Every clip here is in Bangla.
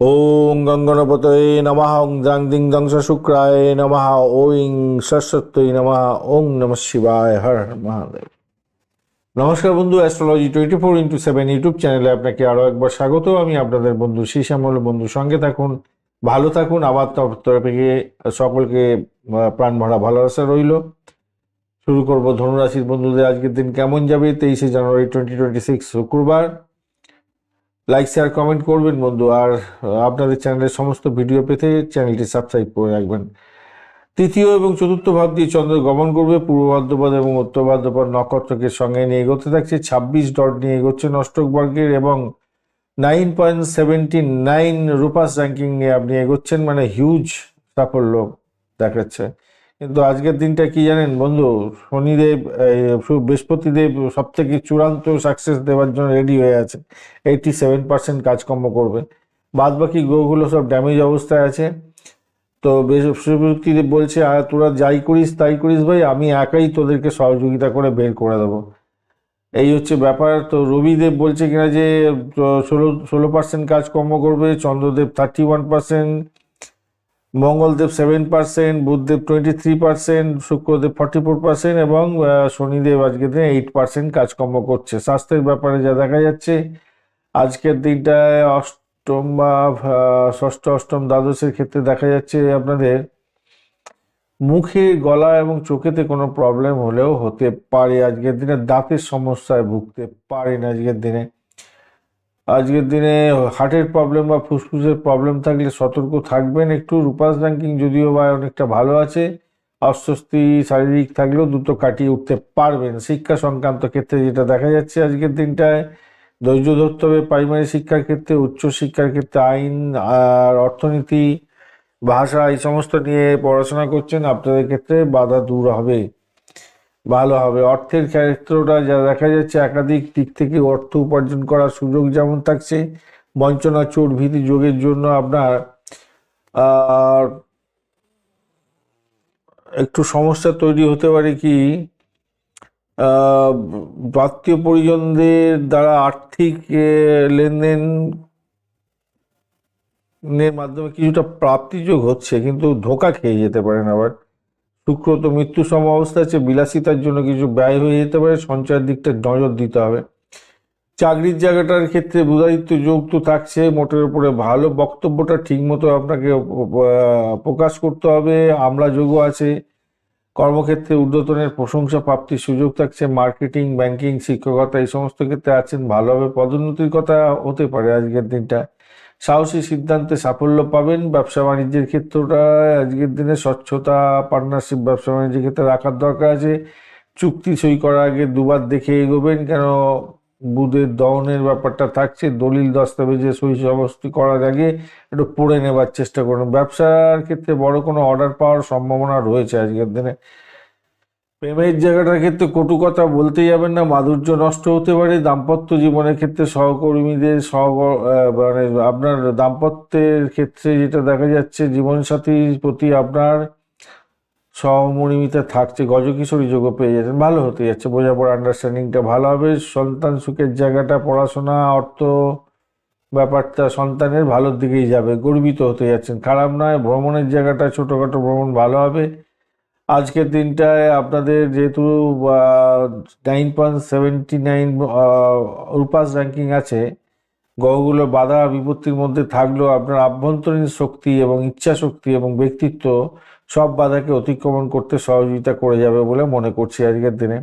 ওং গঙ্গনপতয়ে নমঃ ওং দ্রাং দিং দংস শুক্রায় নমঃ ওং সরস্বতী নমঃ ওং নম শিবায়, হর হর মহাদেব। নমস্কার বন্ধু astrology twenty four into seven YouTube চ্যানেলে আপনাকে আরও একবার স্বাগত। আমি আপনাদের বন্ধু শ্যামল বন্ধু সঙ্গে থাকুন, ভালো থাকুন আমার তরফ সকলকে প্রাণ ভরা ভালোবাসা রইল। শুরু করব ধনুরাশির বন্ধুদের আজকের দিন কেমন যাবে? তেইশে জানুয়ারি টোয়েন্টি টোয়েন্টি সিক্স শুক্রবার। লাইক শেয়ার কমেন্ট করবেন বন্ধু। আর আপনাদের চ্যানেলের সমস্ত ভিডিও পেতে চ্যানেলটি সাবস্ক্রাইব করে রাখবেন। তৃতীয় এবং চতুর্থ ভাব দিয়ে চন্দ্র গমন করবে। পূর্ব ভাদ্রপদ এবং উত্তর ভাদ্রপদ নক্ষত্রকে সঙ্গে নিয়ে এগোতে থাকছে। ছাব্বিশ ডট নিয়ে এগোচ্ছে নষ্টক বর্গের এবং নাইন পয়েন্ট সেভেন্টি নাইন রুপাস র্যাঙ্কিং নিয়ে আপনি এগোচ্ছেন মানে হিউজ সাফল্য দেখাচ্ছে। কিন্তু আজকের দিনটা কি জানেন বন্ধু? শনিদেব বৃহস্পতিদেব সব থেকে চূড়ান্ত সাকসেস দেওয়ার জন্য রেডি হয়ে আছে। এইটি সেভেন পার্সেন্ট কাজকর্ম করবে। বাদ বাকি গ্রহগুলো সব ড্যামেজ অবস্থায় আছে। তো বৃহস্পতিদেব বলছে আর তোরা যাই করিস, তাই করিস ভাই, আমি একাই তোদেরকে সহযোগিতা করে বের করে দেবো। এই হচ্ছে ব্যাপার। তো রবিদেব বলছে কিনা যে, ষোলো ষোলো পার্সেন্ট কাজকর্ম করবে, Chandradev thirty one percent Mangaldev seven percent, Budhdev twenty three percent, Shukradev forty four percent এবং শনিদেব আজকের দিনে এইট পার্সেন্ট কাজকর্ম করছে। স্বাস্থ্যের ব্যাপারে যা দেখা যাচ্ছে, আজকের দিনটায় অষ্টম বা ষষ্ঠ, অষ্টম দ্বাদশের ক্ষেত্রে দেখা যাচ্ছে আপনাদের মুখে, গলা এবং চোখেতে কোনো প্রবলেম হলেও হতে পারে। আজকের দিনে দাঁতের সমস্যায় ভুগতে পারেন আজকের দিনে। আজকের দিনে হার্টের প্রবলেম বা ফুসফুসের প্রবলেম থাকলে সতর্ক থাকবেন একটু। রূপাস র্যাঙ্কিং যদিও বা অনেকটা ভালো আছে, অস্বস্তি, শারীরিক থাকলেও দ্রুত কাটিয়ে উঠতে পারবেন। শিক্ষা সংক্রান্ত ক্ষেত্রে যেটা দেখা যাচ্ছে আজকের দিনটায়, ধৈর্য ধরতে হবে প্রাইমারি শিক্ষার ক্ষেত্রে, উচ্চ শিক্ষার ক্ষেত্রে, আইন আর অর্থনীতি, ভাষা এই সমস্ত নিয়ে পড়াশোনা করছেন, আপনাদের ক্ষেত্রে বাধা দূর হবে। ভালো হবে। অর্থের ক্ষেত্রটা যা দেখা যাচ্ছে, একাধিক দিক থেকে অর্থ উপার্জন করার সুযোগ যেমন থাকছে, বঞ্চনা, চোর ভীতি যোগের জন্য আপনার একটু সমস্যা তৈরি হতে পারে কি আত্মীয় পরিজনদের দ্বারা আর্থিক লেনদেন এর মাধ্যমে কিছুটা প্রাপ্তিযোগ হচ্ছে, কিন্তু ধোকা খেয়ে যেতে পারেন আবার শুক্র তো মৃত্যু সম অবস্থা আছে, বিলাসিতার জন্য কিছু ব্যয় হয়ে যেতে পারে, সঞ্চয়ের দিকটা নজর দিতে হবে। চাকরির জায়গাটার ক্ষেত্রে বুধাদিত্য যোগ তো থাকছে, মোটের উপরে ভালো বক্তব্যটা ঠিক মতো আপনাকে প্রকাশ করতে হবে, আমলা যোগও আছে। কর্মক্ষেত্রে ঊর্ধ্বতনের প্রশংসা প্রাপ্তির সুযোগ থাকছে, মার্কেটিং, ব্যাংকিং, শিক্ষকতা এই সমস্ত ক্ষেত্রে আছেন, ভালোভাবে পদোন্নতির কথা হতে পারে আজকের দিনটা। সাহসী সিদ্ধান্তে সাফল্য পাবেন ব্যবসা বাণিজ্যের ক্ষেত্রটা আজকের দিনে স্বচ্ছতা পার্টনারশিপ ব্যবসা বাণিজ্যের ক্ষেত্রে রাখার দরকার আছে। চুক্তি সই করার আগে দুবার দেখে এগোবেন কেন বুধের দহনের ব্যাপারটা থাকছে। দলিল দস্তাবেজে সই সমস্ত করার আগে একটু পড়ে নেবার চেষ্টা করুন। ব্যবসার ক্ষেত্রে বড় কোনো অর্ডার পাওয়ার সম্ভাবনা রয়েছে আজকের দিনে। প্রেমের জায়গাটার ক্ষেত্রে কটু কথা বলতে যাবেন না, মাধুর্য নষ্ট হতে পারে, দাম্পত্য জীবনের ক্ষেত্রে সহকর্মীদের সহ মানে আপনার দাম্পত্যের ক্ষেত্রে যেটা দেখা যাচ্ছে, জীবনসাথীর প্রতি আপনার সহমর্মিতা থাকছে, গজকিশোরী যোগও পেয়ে যাচ্ছেন, ভালো হতে যাচ্ছে বোঝাপড়া আন্ডারস্ট্যান্ডিংটা ভালো হবে, সন্তান সুখের জায়গাটা, পড়াশোনা, অর্থ ব্যাপারটা সন্তানের ভালোর দিকেই যাবে, গর্বিত হতে যাচ্ছেন, খারাপ নয়, ভ্রমণের জায়গাটা, ছোটোখাটো ভ্রমণ ভালো হবে আজকের দিনটায় আপনাদের যেহেতু নাইন পয়েন্ট সেভেন্টি নাইন রুপাস র্যাঙ্কিং আছে গ্রহগুলো বাধা বিপত্তির মধ্যে থাকলেও আপনার আভ্যন্তরীণ শক্তি এবং ইচ্ছা শক্তি এবং ব্যক্তিত্ব সব বাধাকে অতিক্রমণ করতে সহযোগিতা করে যাবে বলে মনে করছি আজকের দিনে।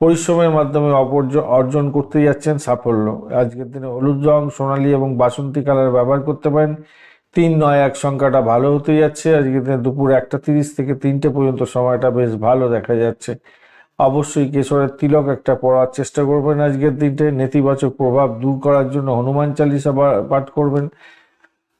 পরিশ্রমের মাধ্যমে অপর্য- অর্জন করতে যাচ্ছেন সাফল্য। আজকের দিনে হলুদ রং, সোনালী এবং বাসন্তী কালার ব্যবহার করতে পারেন। তিন নয় এক সংখ্যাটা ভালো হতে যাচ্ছে। আজকের দিনে দুপুর একটা তিরিশ থেকে তিনটে পর্যন্ত সময়টা বেশ ভালো দেখা যাচ্ছে। অবশ্যই কেশরের তিলক একটা পড়ার চেষ্টা করবেন আজকের দিনটা। নেতিবাচক প্রভাব দূর করার জন্য হনুমান চালিসা পাঠ করবেন।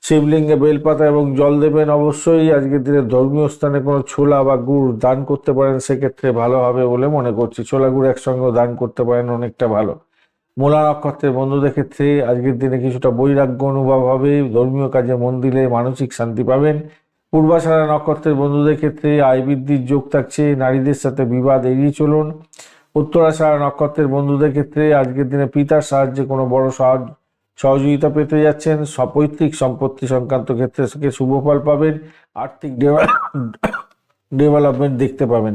শিবলিঙ্গে বেলপাতা এবং জল দেবেন অবশ্যই। আজকের দিনে ধর্মীয় স্থানে কোনো ছোলা বা গুড় দান করতে পারেন, সেক্ষেত্রে ভালো হবে বলে মনে করছি। ছোলা গুড় একসঙ্গে দান করতে পারেন, অনেকটা ভালো। মূলা নক্ষত্রের বন্ধুদের ক্ষেত্রে আজকের দিনে কিছুটা বৈরাগ্য অনুভব হবে। ধর্মীয় কাজে মন দিলে মানসিক শান্তি পাবেন। পূর্বাশারা নক্ষত্রের বন্ধুদের ক্ষেত্রে আয় বৃদ্ধির যোগ থাকছে। নারীদের সাথে বিবাদ এড়িয়ে চলুন। উত্তরাশারা নক্ষত্রের বন্ধুদের ক্ষেত্রে আজকের দিনে পিতার সাহায্যে কোনো বড় সাহায্য সহযোগিতা পেতে যাচ্ছেন। সপৈতৃক সম্পত্তি সংক্রান্ত ক্ষেত্রে শুভ ফল পাবেন। আর্থিক ডেভেলপমেন্ট দেখতে পাবেন।